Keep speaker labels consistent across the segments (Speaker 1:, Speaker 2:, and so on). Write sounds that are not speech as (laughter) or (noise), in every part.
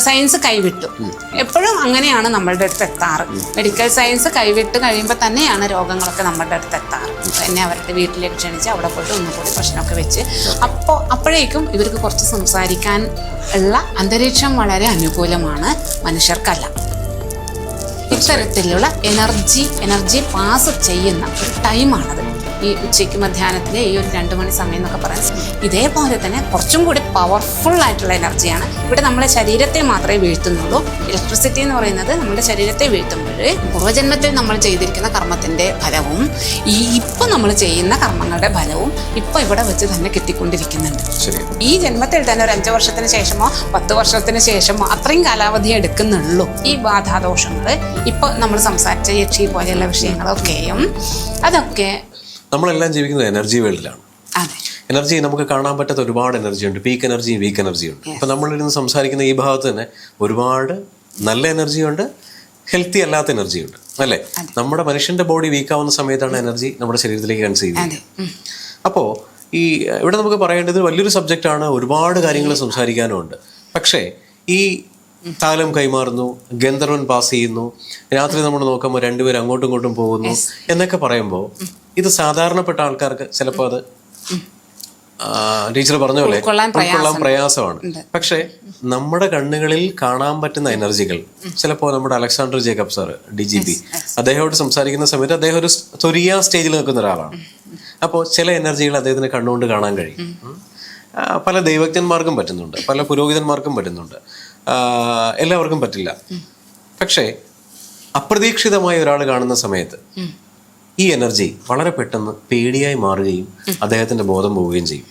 Speaker 1: Science കൈവിട്ടു. എപ്പോഴും അങ്ങനെയാണ് നമ്മളുടെ അടുത്ത് എത്താറ്. മെഡിക്കൽ സയൻസ് കൈവിട്ട് കഴിയുമ്പോൾ തന്നെയാണ് രോഗങ്ങളൊക്കെ നമ്മളുടെ അടുത്ത് എത്താറ്. എന്നെ അവരുടെ വീട്ടിലേക്ക് ക്ഷണിച്ച് അവിടെ പോയിട്ട് ഒന്നുകൂടി പ്രശ്നമൊക്കെ വെച്ച് അപ്പോൾ അപ്പോഴേക്കും ഇവർക്ക് കുറച്ച് സംസാരിക്കാൻ ഉള്ള അന്തരീക്ഷം വളരെ അനുകൂലമാണ് മനുഷ്യർക്കല്ല. ഇത്തരത്തിലുള്ള എനർജി എനർജി പാസ് ചെയ്യുന്ന ഒരു ടൈമാണത് ഈ ഉച്ചയ്ക്ക് മധ്യാഹ്നത്തിലെ ഈ ഒരു രണ്ട് മണി സമയം എന്നൊക്കെ പറയാം ഇതേപോലെ തന്നെ കുറച്ചും കൂടി പവർഫുൾ ആയിട്ടുള്ള എനർജിയാണ് ഇവിടെ നമ്മളെ ശരീരത്തെ മാത്രമേ വീഴ്ത്തുന്നുള്ളൂ. ഇലക്ട്രിസിറ്റി എന്ന് പറയുന്നത് നമ്മുടെ ശരീരത്തെ വീഴ്ത്തുമ്പോൾ പൂർവജന്മത്തിൽ നമ്മൾ ചെയ്തിരിക്കുന്ന കർമ്മത്തിന്റെ ഫലവും ഈ ഇപ്പം നമ്മൾ ചെയ്യുന്ന കർമ്മങ്ങളുടെ ഫലവും ഇപ്പം ഇവിടെ വെച്ച് തന്നെ കിട്ടിക്കൊണ്ടിരിക്കുന്നുണ്ട്. ഈ ജന്മത്തിൽ തന്നെ ഒരു അഞ്ചു വർഷത്തിന് ശേഷമോ പത്ത് വർഷത്തിന് ശേഷമോ അത്രയും കാലാവധി എടുക്കുന്നുള്ളൂ. ഈ ബാധാദോഷങ്ങൾ ഇപ്പൊ നമ്മൾ സംസാരിച്ച യക്ഷി പോലെയുള്ള വിഷയങ്ങളൊക്കെയും അതൊക്കെ
Speaker 2: നമ്മളെല്ലാം ജീവിക്കുന്നത് എനർജി വേൾഡിലാണ് എനർജി നമുക്ക് കാണാൻ പറ്റാത്ത ഒരുപാട് എനർജി ഉണ്ട്. പീക്ക് എനർജിയും വീക്ക് എനർജിയും ഉണ്ട്. അപ്പൊ നമ്മളിരുന്ന് സംസാരിക്കുന്ന ഈ ഭാഗത്ത് തന്നെ ഒരുപാട് നല്ല എനർജി ഉണ്ട് ഹെൽത്തി അല്ലാത്ത എനർജി ഉണ്ട്. അല്ലേ? നമ്മുടെ മനുഷ്യന്റെ ബോഡി വീക്കാവുന്ന സമയത്താണ് എനർജി നമ്മുടെ ശരീരത്തിലേക്ക് കൺസീവ്
Speaker 1: ചെയ്യുന്നത്. അപ്പോ
Speaker 2: അപ്പോൾ ഈ ഇവിടെ നമുക്ക് പറയേണ്ടത് വലിയൊരു സബ്ജക്റ്റ് ആണ് ഒരുപാട് കാര്യങ്ങൾ സംസാരിക്കാനും ഉണ്ട്. പക്ഷേ ഈ താലം കൈമാറുന്നു ഗന്ധർവൻ പാസ് ചെയ്യുന്നു രാത്രി നമ്മൾ നോക്കുമ്പോൾ രണ്ടുപേരും അങ്ങോട്ടും ഇങ്ങോട്ടും പോകുന്നു എന്നൊക്കെ പറയുമ്പോൾ ഇത് സാധാരണപ്പെട്ട ആൾക്കാർക്ക് ചിലപ്പോൾ അത് ടീച്ചർ പറഞ്ഞ പോലെ
Speaker 1: ഉൾക്കൊള്ളാൻ
Speaker 2: പ്രയാസമാണ്. പക്ഷേ നമ്മുടെ കണ്ണുകളിൽ കാണാൻ പറ്റുന്ന എനർജികൾ ചിലപ്പോൾ നമ്മുടെ Alexander Jacob sir D G P അദ്ദേഹത്തോട് സംസാരിക്കുന്ന സമയത്ത് അദ്ദേഹം ഒരു ചൊരിയ സ്റ്റേജിൽ നിൽക്കുന്ന ഒരാളാണ്. അപ്പോൾ ചില എനർജികൾ അദ്ദേഹത്തിന് കണ്ണുകൊണ്ട് കാണാൻ കഴിയും. പല ദൈവജ്ഞന്മാർക്കും പറ്റുന്നുണ്ട്. പല പുരോഹിതന്മാർക്കും പറ്റുന്നുണ്ട്. എല്ലാവർക്കും പറ്റില്ല. പക്ഷേ അപ്രതീക്ഷിതമായി ഒരാൾ കാണുന്ന സമയത്ത് ഈ എനർജി വളരെ പെട്ടെന്ന് പേടിയായി മാറുകയും അദ്ദേഹത്തിന്റെ ബോധം പോവുകയും ചെയ്യും.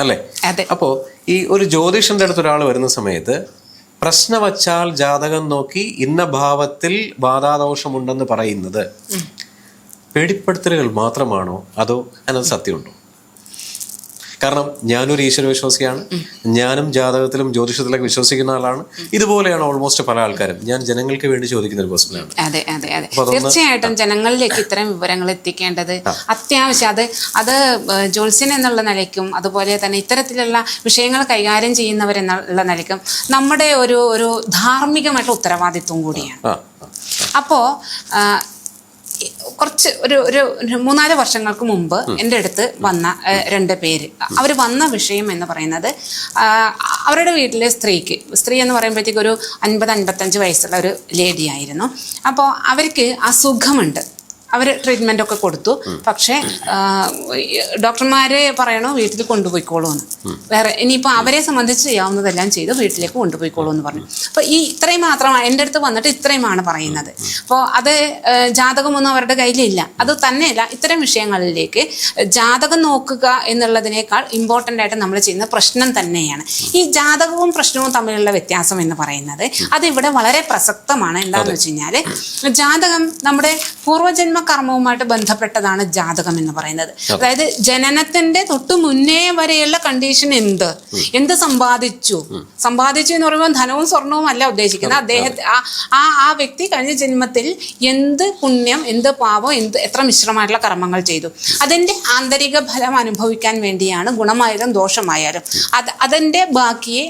Speaker 2: അല്ലേ? അപ്പോ ഈ ഒരു ജ്യോതിഷന്റെ അടുത്ത് ഒരാൾ വരുന്ന സമയത്ത് പ്രശ്നവച്ചാൽ ജാതകം നോക്കി ഇന്ന ഭാവത്തിൽ ബാധാദോഷമുണ്ടെന്ന് പറയുന്നത് പേടിപ്പെടുത്തലുകൾ മാത്രമാണോ അതോ അതിനകത്ത് സത്യമുണ്ടോ? കാരണം ഞാനൊരു ഈശ്വര വിശ്വാസിയാണ്. ഞാനും ജാതകത്തിലും ജ്യോതിഷത്തിലൊക്കെ വിശ്വസിക്കുന്ന ആളാണ്. ഇതുപോലെയാണ് ഓൾമോസ്റ്റ് പല ആൾക്കാരും. ഞാൻ ജനങ്ങൾക്ക് വേണ്ടി ചോദിക്കുന്ന ഒരു പ്രശ്നമാണ്
Speaker 1: അതെ അതെ അതെ. തീർച്ചയായിട്ടും ജനങ്ങളിലേക്ക് ഇത്തരം വിവരങ്ങൾ എത്തിക്കേണ്ടത് അത്യാവശ്യം അത് അത് ജോത്സ്യൻ ജ്യോത്സ്യൻ എന്നുള്ള നിലയ്ക്കും അതുപോലെ തന്നെ ഇത്തരത്തിലുള്ള വിഷയങ്ങൾ കൈകാര്യം ചെയ്യുന്നവരെന്നുള്ള നിലയ്ക്കും നമ്മുടെ ഒരു ഒരു ധാർമ്മികമായിട്ടുള്ള ഉത്തരവാദിത്വം കൂടിയാണ്. അപ്പോൾ കുറച്ച് ഒരു ഒരു മൂന്നാൽ വർഷങ്ങൾക്ക് മുമ്പ് എന്റെ അടുത്ത് വന്ന രണ്ട് പേര്. അവർ വന്ന വിഷയം എന്ന് പറയുന്നത് അവരുടെ വീട്ടിലെ സ്ത്രീക്ക് സ്ത്രീ എന്ന് പറയുമ്പോഴത്തേക്ക് ഒരു അൻപത് അൻപത്തഞ്ച് വയസ്സുള്ള ഒരു ലേഡി ആയിരുന്നു. അപ്പോൾ അവർക്ക് അസുഖമുണ്ട്. അവർ ട്രീറ്റ്മെന്റ് ഒക്കെ കൊടുത്തു. പക്ഷേ ഡോക്ടർമാരെ പറയണോ വീട്ടിൽ കൊണ്ടുപോയിക്കോളൂ എന്ന് വേറെ ഇനിയിപ്പോൾ അവരെ സംബന്ധിച്ച് ചെയ്യാവുന്നതെല്ലാം ചെയ്ത് വീട്ടിലേക്ക് കൊണ്ടുപോയിക്കോളൂ എന്ന് പറഞ്ഞു. അപ്പോൾ ഈ ഇത്രയും മാത്രമാണ് എന്റെ അടുത്ത് വന്നിട്ട് ഇത്രയുമാണ് പറയുന്നത്. അപ്പോൾ അത് ജാതകമൊന്നും അവരുടെ കയ്യിലില്ല. അത് തന്നെയല്ല ഇത്തരം വിഷയങ്ങളിലേക്ക് ജാതകം നോക്കുക എന്നുള്ളതിനേക്കാൾ ഇമ്പോർട്ടന്റ് ആയിട്ട് നമ്മൾ ചെയ്യുന്ന പ്രശ്നം തന്നെയാണ്. ഈ ജാതകവും പ്രശ്നവും തമ്മിലുള്ള വ്യത്യാസം എന്ന് പറയുന്നത് അത് ഇവിടെ വളരെ പ്രസക്തമാണ്. എന്താണെന്ന് വെച്ച് കഴിഞ്ഞാൽ ജാതകം നമ്മുടെ പൂർവജന്മ കർമ്മവുമായിട്ട് ബന്ധപ്പെട്ടതാണ് ജാതകം എന്ന് പറയുന്നത്. അതായത് ജനനത്തിന്റെ തൊട്ടു മുന്നേ വരെയുള്ള കണ്ടീഷൻ എന്ത്? എന്ത് സമ്പാദിച്ചു? സമ്പാദിച്ചു എന്ന് പറയുമ്പോൾ ധനവും സ്വർണവും അല്ല ഉദ്ദേശിക്കുന്നത്. അദ്ദേഹത്തെ ആ ആ ആ വ്യക്തി കഴിഞ്ഞ ജന്മത്തിൽ എന്ത് പുണ്യം എന്ത് പാപം എന്ത് എത്ര മിശ്രമായിട്ടുള്ള കർമ്മങ്ങൾ ചെയ്തു. അതിന്റെ ആന്തരിക ഫലം അനുഭവിക്കാൻ വേണ്ടിയാണ് ഗുണമായാലും ദോഷമായാലും. അത് അതിന്റെ ബാക്കിയെ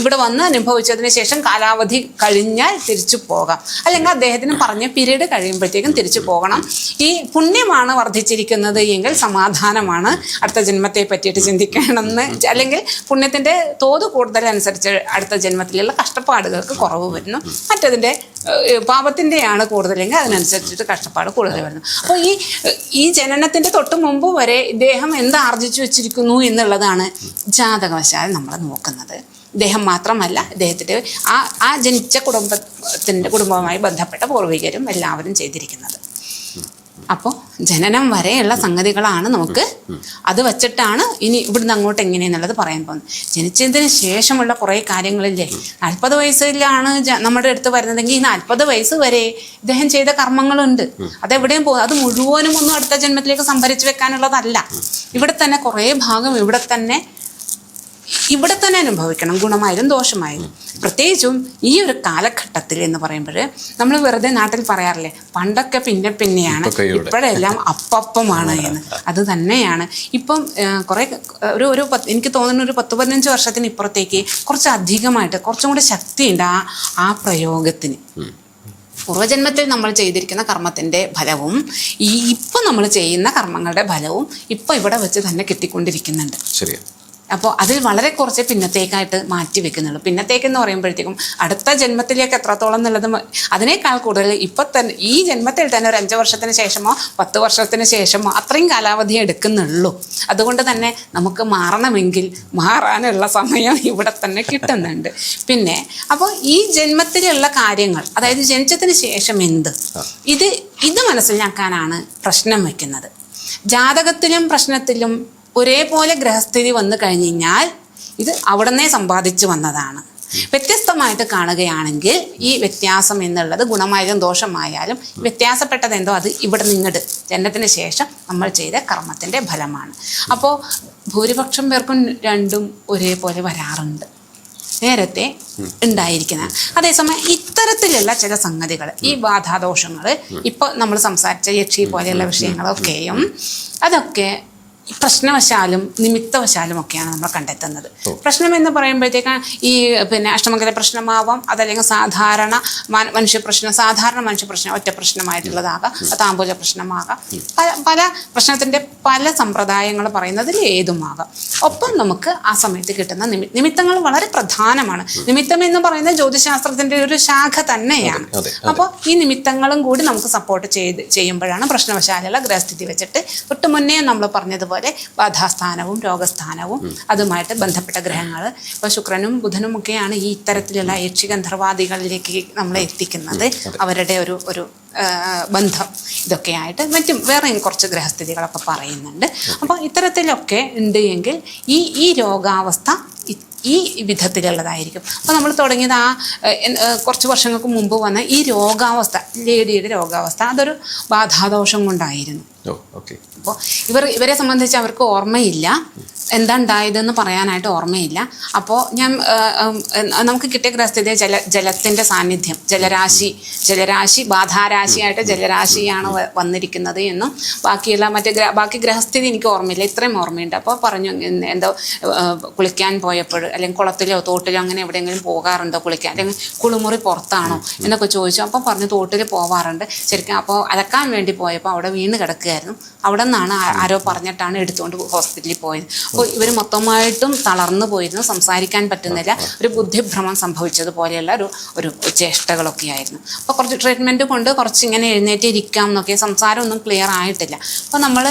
Speaker 1: ഇവിടെ വന്ന് അനുഭവിച്ചതിന് ശേഷം കാലാവധി കഴിഞ്ഞാൽ തിരിച്ചു പോകാം. അല്ലെങ്കിൽ അദ്ദേഹത്തിന് പറഞ്ഞ പീരീഡ് കഴിയുമ്പോഴത്തേക്കും തിരിച്ചു പോകണം. ഈ പുണ്യമാണ് വർദ്ധിച്ചിരിക്കുന്നത് എങ്കിൽ സമാധാനമാണ്. അടുത്ത ജന്മത്തെ പറ്റിയിട്ട് ചിന്തിക്കണമെന്ന് അല്ലെങ്കിൽ പുണ്യത്തിന്റെ തോത് കൂടുതലനുസരിച്ച് അടുത്ത ജന്മത്തിലുള്ള കഷ്ടപ്പാടുകൾക്ക് കുറവ് വരുന്നു. മറ്റതിന്റെ പാപത്തിന്റെയാണ് കൂടുതലെങ്കിൽ അതിനനുസരിച്ചിട്ട് കഷ്ടപ്പാട് കൂടുതൽ വരുന്നു. അപ്പോൾ ഈ ഈ ജനനത്തിന്റെ തൊട്ട് മുമ്പ് വരെ ഇദ്ദേഹം എന്ത് ആർജിച്ചു വെച്ചിരിക്കുന്നു എന്നുള്ളതാണ് ജാതകവശാൽ നമ്മൾ നോക്കുന്നത്. ഇദ്ദേഹം മാത്രമല്ല ഇദ്ദേഹത്തിന്റെ ആ ആ ജനിച്ച കുടുംബത്തിന്റെ കുടുംബവുമായി ബന്ധപ്പെട്ട പൂർവികരും എല്ലാവരും ചെയ്തിരിക്കുന്നത്. അപ്പോൾ ജനനം വരെയുള്ള സംഗതികളാണ് നമുക്ക് അത് വച്ചിട്ടാണ് ഇനി ഇവിടുന്ന് അങ്ങോട്ട് എങ്ങനെയെന്നുള്ളത് പറയാൻ പോകുന്നത്. ജനിച്ചതിന് ശേഷമുള്ള കുറേ കാര്യങ്ങളില്ലേ? നാൽപ്പത് വയസ്സിലാണ് നമ്മുടെ അടുത്ത് വരുന്നതെങ്കിൽ ഈ നാൽപ്പത് വയസ്സ് വരെ ഇദ്ദേഹം ചെയ്ത കർമ്മങ്ങളുണ്ട്. അതെവിടെയും പോകും അത് മുഴുവനും ഒന്നും അടുത്ത ജന്മത്തിലേക്ക് സംഭരിച്ചു വെക്കാനുള്ളതല്ല. ഇവിടെ തന്നെ കുറേ ഭാഗം ഇവിടെ തന്നെ ഇവിടെ തന്നെ അനുഭവിക്കണം. ഗുണമായാലും ദോഷമായാലും. പ്രത്യേകിച്ചും ഈ ഒരു കാലഘട്ടത്തിൽ എന്ന് പറയുമ്പോൾ നമ്മൾ വെറുതെ നാട്ടിൽ പറയാറില്ലേ പണ്ടൊക്കെ പിന്നെ പിന്നെയാണ് ഇപ്പോഴെല്ലാം (laughs) അപ്പപ്പമാണ് എന്ന്. അത് തന്നെയാണ്. ഇപ്പം കുറെ ഒരു ഒരു എനിക്ക് തോന്നുന്ന ഒരു പത്ത് പതിനഞ്ച് വർഷത്തിന് ഇപ്പുറത്തേക്ക് കുറച്ച് അധികമായിട്ട് കുറച്ചും കൂടെ ശക്തിയുണ്ട് ആ ആ പ്രയോഗത്തിന്. പൂർവജന്മത്തിൽ നമ്മൾ ചെയ്തിരിക്കുന്ന കർമ്മത്തിന്റെ ഫലവും ഈ ഇപ്പം നമ്മൾ ചെയ്യുന്ന കർമ്മങ്ങളുടെ ഫലവും ഇപ്പം ഇവിടെ വെച്ച് തന്നെ കിട്ടിക്കൊണ്ടിരിക്കുന്നുണ്ട്.
Speaker 2: ശരിയാ.
Speaker 1: അപ്പോൾ അതിൽ വളരെ കുറച്ച് പിന്നത്തേക്കായിട്ട് മാറ്റി വെക്കുന്നുള്ളൂ. പിന്നത്തേക്ക് എന്ന് പറയുമ്പോഴത്തേക്കും അടുത്ത ജന്മത്തിലേക്ക് എത്രത്തോളം എന്നുള്ളത് അതിനേക്കാൾ കൂടുതൽ ഇപ്പൊ തന്നെ ഈ ജന്മത്തിൽ തന്നെ ഒരു അഞ്ച് വർഷത്തിന് ശേഷമോ പത്ത് വർഷത്തിന് ശേഷമോ അത്രയും കാലാവധി എടുക്കുന്നുള്ളൂ. അതുകൊണ്ട് തന്നെ നമുക്ക് മാറണമെങ്കിൽ മാറാനുള്ള സമയം ഇവിടെ തന്നെ കിട്ടുന്നുണ്ട്. പിന്നെ അപ്പോൾ ഈ ജന്മത്തിലുള്ള കാര്യങ്ങൾ അതായത് ജനിച്ചതിന് ശേഷം എന്ത്? ഇത് ഇത് മനസ്സിലാക്കാനാണ് പ്രശ്നം വയ്ക്കുന്നത് ജാതകത്തിലും പ്രശ്നത്തിലും ഒരേപോലെ ഗ്രഹസ്ഥിതി വന്നു കഴിഞ്ഞു കഴിഞ്ഞാൽ ഇത് അവിടുന്ന് സമ്പാദിച്ചു വന്നതാണ്. വ്യത്യസ്തമായിട്ട് കാണുകയാണെങ്കിൽ ഈ വ്യത്യാസം എന്നുള്ളത് ഗുണമായാലും ദോഷമായാലും വ്യത്യാസപ്പെട്ടത് എന്തോ അത് ഇവിടെ നിന്നിട്ട് ജനനത്തിന് ശേഷം നമ്മൾ ചെയ്ത കർമ്മത്തിന്റെ ഫലമാണ്. അപ്പോൾ ഭൂരിപക്ഷം പേർക്കും രണ്ടും ഒരേപോലെ വരാറുണ്ട്. നേരത്തെ ഉണ്ടായിരിക്കുന്ന. അതേസമയം ഇത്തരത്തിലുള്ള ചില സംഗതികൾ ഈ ബാധാദോഷങ്ങൾ ഇപ്പോൾ നമ്മൾ സംസാരിച്ച യക്ഷി പോലെയുള്ള വിഷയങ്ങളൊക്കെയും അതൊക്കെ പ്രശ്നവശാലും നിമിത്തവശാലും ഒക്കെയാണ് നമ്മൾ കണ്ടെത്തുന്നത്. പ്രശ്നം എന്ന് പറയുമ്പോഴത്തേക്ക് ഈ പിന്നെ അഷ്ടമംഗല പ്രശ്നമാവാം അതല്ലെങ്കിൽ സാധാരണ മനുഷ്യ പ്രശ്നം സാധാരണ മനുഷ്യ പ്രശ്നം ഒറ്റ പ്രശ്നമായിട്ടുള്ളതാകാം താമ്പൂല പ്രശ്നമാകാം. പല പല പ്രശ്നത്തിന്റെ പല സമ്പ്രദായങ്ങൾ പറയുന്നതിൽ ഏതുമാകാം. ഒപ്പം നമുക്ക് ആ സമയത്ത് കിട്ടുന്ന നിമി നിമിത്തങ്ങൾ വളരെ പ്രധാനമാണ്. നിമിത്തം എന്ന് പറയുന്നത് ജ്യോതിശാസ്ത്രത്തിന്റെ ഒരു ശാഖ തന്നെയാണ്. അപ്പോൾ ഈ നിമിത്തങ്ങളും കൂടി നമുക്ക് സപ്പോർട്ട് ചെയ്ത് ചെയ്യുമ്പോഴാണ് പ്രശ്നവശാലുള്ള ഗ്രഹസ്ഥിതി വെച്ചിട്ട് തൊട്ട് മുന്നേ നമ്മൾ പറഞ്ഞതുപോലെ ബാധാസ്ഥാനവും രോഗസ്ഥാനവും അതുമായിട്ട് ബന്ധപ്പെട്ട ഗ്രഹങ്ങൾ. ഇപ്പോൾ ശുക്രനും ബുധനും ഒക്കെയാണ് ഈ ഇത്തരത്തിലുള്ള യക്ഷിഗന്ധർവാദികളിലേക്ക് നമ്മളെ എത്തിക്കുന്നത്. അവരുടെ ഒരു ഒരു ബന്ധം. ഇതൊക്കെയായിട്ട് മറ്റും വേറെയും കുറച്ച് ഗ്രഹസ്ഥിതികളൊക്കെ പറയുന്നുണ്ട്. അപ്പോൾ ഇത്തരത്തിലൊക്കെ ഉണ്ട് എങ്കിൽ ഈ ഈ രോഗാവസ്ഥ ഈ വിധത്തിലുള്ളതായിരിക്കും. അപ്പോൾ നമ്മൾ തുടങ്ങിയത് ആ കുറച്ച് വർഷങ്ങൾക്ക് മുമ്പ് വന്ന ഈ രോഗാവസ്ഥ ലേഡിയുടെ രോഗാവസ്ഥ അതൊരു ബാധാദോഷം കൊണ്ടായിരുന്നു. അപ്പോൾ ഇവർ ഇവരെ സംബന്ധിച്ച് അവർക്ക് ഓർമ്മയില്ല. എന്താ ഉണ്ടായതെന്ന് പറയാനായിട്ട് ഓർമ്മയില്ല. അപ്പോൾ ഞാൻ നമുക്ക് കിട്ടിയ ഗ്രഹസ്ഥിതി ജല ജലത്തിന്റെ സാന്നിധ്യം. ജലരാശി ജലരാശി ബാധാരാശിയായിട്ട് ജലരാശിയാണ് വന്നിരിക്കുന്നത് എന്നും ബാക്കിയുള്ള മറ്റേ ഗ്രഹ ബാക്കി ഗ്രഹസ്ഥിതി എനിക്ക് ഓർമ്മയില്ല. ഇത്രയും ഓർമ്മയുണ്ട്. അപ്പോൾ പറഞ്ഞു എന്തോ കുളിക്കാൻ പോയപ്പോൾ അല്ലെങ്കിൽ കുളത്തിലോ തോട്ടിലോ അങ്ങനെ എവിടെയെങ്കിലും പോകാറുണ്ടോ കുളിക്കാൻ? അല്ലെങ്കിൽ കുളിമുറി പുറത്താണോ? എന്നൊക്കെ ചോദിച്ചു. അപ്പോൾ പറഞ്ഞു തോട്ടിൽ പോവാറുണ്ട്. ശരിക്കും അപ്പോൾ അലക്കാൻ വേണ്ടി പോയപ്പോൾ അവിടെ വീണ് കിടക്കുകയായിരുന്നു അവിടെ നിന്നാണ് ആരോ പറഞ്ഞിട്ടാണ് എടുത്തുകൊണ്ട് ഹോസ്പിറ്റലിൽ പോയത്. അപ്പോൾ ഇവർ മൊത്തമായിട്ടും തളർന്നു പോയിരുന്നു. സംസാരിക്കാൻ പറ്റുന്നില്ല. ഒരു ബുദ്ധിഭ്രമം സംഭവിച്ചതുപോലെയുള്ള ഒരു ഒരു ചേഷ്ടകളൊക്കെ ആയിരുന്നു. അപ്പോൾ കുറച്ച് ട്രീറ്റ്മെന്റ് കൊണ്ട് കുറച്ച് ഇങ്ങനെ എഴുന്നേറ്റ് ഇരിക്കാം എന്നൊക്കെ സംസാരമൊന്നും ക്ലിയർ ആയിട്ടില്ല. അപ്പോൾ നമ്മൾ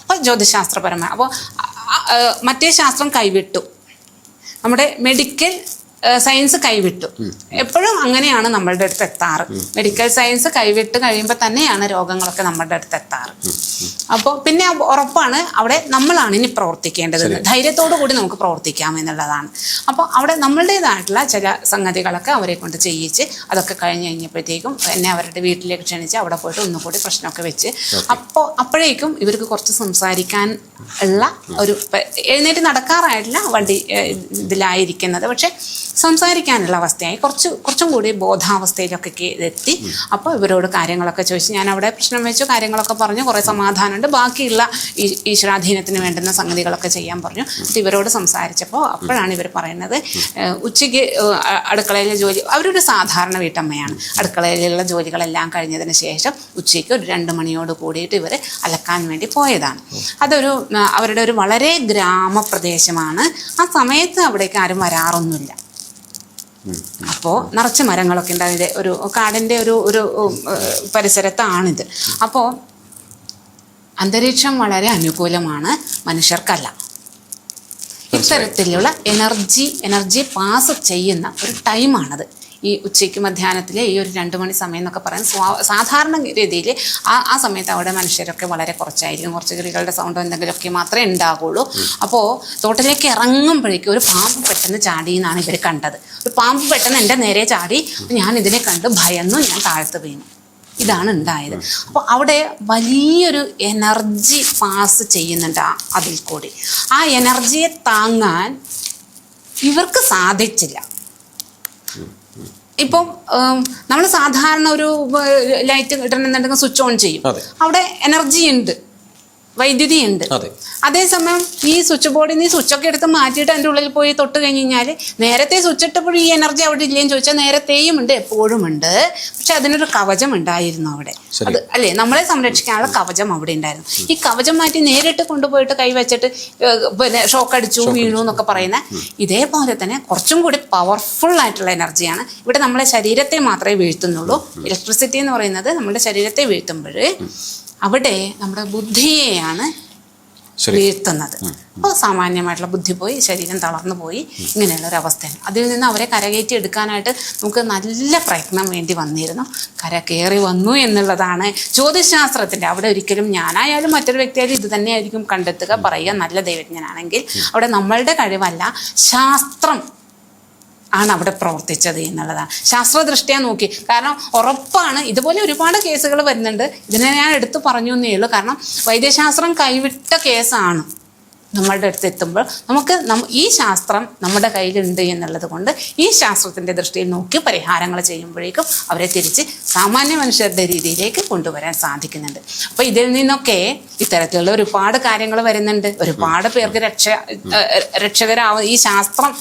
Speaker 1: അപ്പോൾ ജ്യോതിശാസ്ത്രപരമായി. അപ്പോൾ മറ്റേ ശാസ്ത്രം കൈവിട്ടു. നമ്മുടെ മെഡിക്കൽ സയൻസ് കൈവിട്ടു. എപ്പോഴും അങ്ങനെയാണ് നമ്മളുടെ അടുത്ത് എത്താറ്. മെഡിക്കൽ സയൻസ് കൈവിട്ട് കഴിയുമ്പോൾ തന്നെയാണ് രോഗങ്ങളൊക്കെ നമ്മളുടെ അടുത്ത് എത്താറ്. അപ്പോൾ പിന്നെ ഉറപ്പാണ് അവിടെ നമ്മളാണ് ഇനി പ്രവർത്തിക്കേണ്ടത്. ധൈര്യത്തോടു കൂടി നമുക്ക് പ്രവർത്തിക്കാം എന്നുള്ളതാണ്. അപ്പോൾ അവിടെ നമ്മളുടേതായിട്ടുള്ള ചില സംഗതികളൊക്കെ അവരെ കൊണ്ട് ചെയ്യിച്ച് അതൊക്കെ കഴിഞ്ഞ് കഴിഞ്ഞപ്പോഴത്തേക്കും എന്നെ അവരുടെ വീട്ടിലേക്ക് ക്ഷണിച്ച് അവിടെ പോയിട്ട് ഒന്നുകൂടി പ്രശ്നമൊക്കെ വെച്ച് അപ്പോൾ അപ്പോഴേക്കും ഇവർക്ക് കുറച്ച് സംസാരിക്കാൻ ഉള്ള ഒരു എഴുന്നേറ്റ് നടക്കാറായിട്ടില്ല വണ്ടി ഇതിലായിരിക്കുന്നത്. പക്ഷെ സംസാരിക്കാനുള്ള അവസ്ഥയായി. കുറച്ച് കുറച്ചും കൂടി ബോധാവസ്ഥയിലൊക്കെ എത്തി. അപ്പോൾ ഇവരോട് കാര്യങ്ങളൊക്കെ ചോദിച്ചു ഞാൻ അവിടെ പ്രശ്നം വെച്ചു കാര്യങ്ങളൊക്കെ പറഞ്ഞു കുറേ സമാധാനമുണ്ട്. ബാക്കിയുള്ള ഈശ്വരാധീനത്തിന് വേണ്ടുന്ന സംഗതികളൊക്കെ ചെയ്യാൻ പറഞ്ഞു. ഇവരോട് സംസാരിച്ചപ്പോൾ അപ്പോഴാണ് ഇവർ പറയുന്നത് ഉച്ചയ്ക്ക് അടുക്കളയിലെ ജോലി അവരൊരു സാധാരണ വീട്ടമ്മയാണ്. അടുക്കളയിലുള്ള ജോലികളെല്ലാം കഴിഞ്ഞതിന് ശേഷം ഉച്ചയ്ക്ക് ഒരു രണ്ട് മണിയോട് കൂടിയിട്ട് ഇവർ അലക്കാൻ വേണ്ടി പോയതാണ്. അതൊരു അവരുടെ ഒരു വളരെ ഗ്രാമപ്രദേശമാണ്. ആ സമയത്ത് അവിടേക്ക് ആരും വരാറൊന്നുമില്ല. അപ്പോൾ നിറച്ച് മരങ്ങളൊക്കെ ഉണ്ട് അതിന്റെ ഒരു കാടിന്റെ ഒരു ഒരു പരിസരത്താണിത്. അപ്പോൾ അന്തരീക്ഷം വളരെ അനുകൂലമാണ് മനുഷ്യർക്കല്ല. ഇത്തരത്തിലുള്ള എനർജി എനർജി പാസ് ചെയ്യുന്ന ഒരു ടൈമാണത്. ഈ ഉച്ചയ്ക്ക് മധ്യാഹ്നത്തിലെ ഈ ഒരു രണ്ട് മണി സമയം എന്നൊക്കെ പറയാൻ സാധാരണ രീതിയിൽ ആ ആ സമയത്ത് അവിടെ മനുഷ്യരൊക്കെ വളരെ കുറച്ചായിരിക്കും. കുറച്ച് കിളികളുടെ സൗണ്ടോ എന്തെങ്കിലുമൊക്കെ മാത്രമേ ഉണ്ടാവുള്ളൂ. അപ്പോൾ തോട്ടിലേക്ക് ഇറങ്ങുമ്പോഴേക്കും ഒരു പാമ്പ് പെട്ടെന്ന് ചാടി എന്നാണ് ഇവർ കണ്ടത്. ഒരു പാമ്പ് പെട്ടെന്ന് എന്റെ നേരെ ചാടി. ഞാൻ ഇതിനെ കണ്ട് ഭയന്നു ഞാൻ താഴ്ത്ത് വീണു. ഇതാണ് ഉണ്ടായത്. അപ്പോൾ അവിടെ വലിയൊരു എനർജി പാസ് ചെയ്യുന്നുണ്ട് അതിൽ കൂടി. ആ എനർജിയെ താങ്ങാൻ ഇവർക്ക് സാധിച്ചില്ല. ഇപ്പം നമ്മൾ സാധാരണ ഒരു ലൈറ്റ് കിട്ടണമെന്നുണ്ടെങ്കിൽ സ്വിച്ച് ഓൺ ചെയ്യും. അവിടെ എനർജി ഉണ്ട്. വൈദ്യുതി ഉണ്ട്
Speaker 2: അതെ.
Speaker 1: അതേസമയം ഈ സ്വിച്ച് ബോർഡിൽ നിന്ന് സ്വിച്ചൊക്കെ എടുത്ത് മാറ്റിയിട്ട് അതിന്റെ ഉള്ളിൽ പോയി തൊട്ട് കഴിഞ്ഞ് കഴിഞ്ഞാൽ നേരത്തെ സ്വിച്ച് ഇട്ടപ്പോഴും ഈ എനർജി അവിടെ ഇല്ലേന്ന് ചോദിച്ചാൽ നേരത്തെയും ഉണ്ട് എപ്പോഴും ഉണ്ട്. പക്ഷെ അതിനൊരു കവചം ഉണ്ടായിരുന്നു അവിടെ. അത് അല്ലേ? നമ്മളെ സംരക്ഷിക്കാനുള്ള കവചം അവിടെ ഉണ്ടായിരുന്നു. ഈ കവചം മാറ്റി നേരിട്ട് കൊണ്ടുപോയിട്ട് കൈവച്ചിട്ട് പിന്നെ ഷോക്ക് അടിച്ചു വീണു എന്നൊക്കെ പറയുന്ന ഇതേപോലെ തന്നെ കുറച്ചും കൂടി പവർഫുൾ ആയിട്ടുള്ള എനർജിയാണ്. ഇവിടെ നമ്മളെ ശരീരത്തെ മാത്രമേ വീഴ്ത്തുന്നുള്ളൂ. ഇലക്ട്രിസിറ്റി എന്ന് പറയുന്നത് നമ്മുടെ ശരീരത്തെ വീഴ്ത്തുമ്പോൾ അവിടെ നമ്മുടെ ബുദ്ധിയെയാണ് വീഴ്ത്തുന്നത്. അപ്പോൾ സാമാന്യമായിട്ടുള്ള ബുദ്ധി പോയി ശരീരം തളർന്നു പോയി ഇങ്ങനെയുള്ള ഒരു അവസ്ഥയാണ്. അതിൽ നിന്ന് അവരെ കരകയറ്റി എടുക്കാനായിട്ട് നമുക്ക് നല്ല പ്രയത്നം വേണ്ടി വന്നിരുന്നു. കര കയറി വന്നു എന്നുള്ളതാണ് ജ്യോതിശാസ്ത്രത്തിന്റെ. അവിടെ ഒരിക്കലും ഞാനായാലും മറ്റൊരു വ്യക്തിയായാലും ഇത് തന്നെയായിരിക്കും കണ്ടെത്തുക പറയുക നല്ല ദൈവജ്ഞനാണെങ്കിൽ അവിടെ നമ്മളുടെ കഴിവല്ല ശാസ്ത്രം ആണ് അവിടെ പ്രവർത്തിച്ചത് എന്നുള്ളതാണ്. ശാസ്ത്രദൃഷ്ടിയാ നോക്കി. കാരണം ഉറപ്പാണ്. ഇതുപോലെ ഒരുപാട് കേസുകൾ വരുന്നുണ്ട്. ഇതിനെ ഞാൻ എടുത്തു പറഞ്ഞു എന്നേ ഉള്ളൂ. കാരണം വൈദ്യശാസ്ത്രം കൈവിട്ട കേസാണ്. നമ്മളുടെ അടുത്ത് എത്തുമ്പോൾ നമുക്ക് ഈ ശാസ്ത്രം നമ്മുടെ കയ്യിലുണ്ട് എന്നുള്ളത് കൊണ്ട് ഈ ശാസ്ത്രത്തിന്റെ ദൃഷ്ടിയിൽ നോക്കി പരിഹാരങ്ങൾ ചെയ്യുമ്പോഴേക്കും അവരെ തിരിച്ച് സാമാന്യ മനുഷ്യരുടെ രീതിയിലേക്ക് കൊണ്ടുവരാൻ സാധിക്കുന്നുണ്ട്. അപ്പോൾ ഇതിൽ നിന്നൊക്കെ ഇത്തരത്തിലുള്ള ഒരുപാട് കാര്യങ്ങൾ വരുന്നുണ്ട്. ഒരുപാട് പേർക്ക് രക്ഷ രക്ഷകരാവും ഈ ശാസ്ത്രം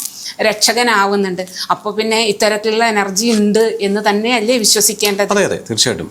Speaker 1: രക്ഷകനാവുന്നുണ്ട്. അപ്പോൾ പിന്നെ ഇത്തരത്തിലുള്ള എനർജി ഉണ്ട് എന്ന് തന്നെയല്ലേ വിശ്വസിക്കേണ്ടത്?
Speaker 2: അതെ അതെ തീർച്ചയായിട്ടും.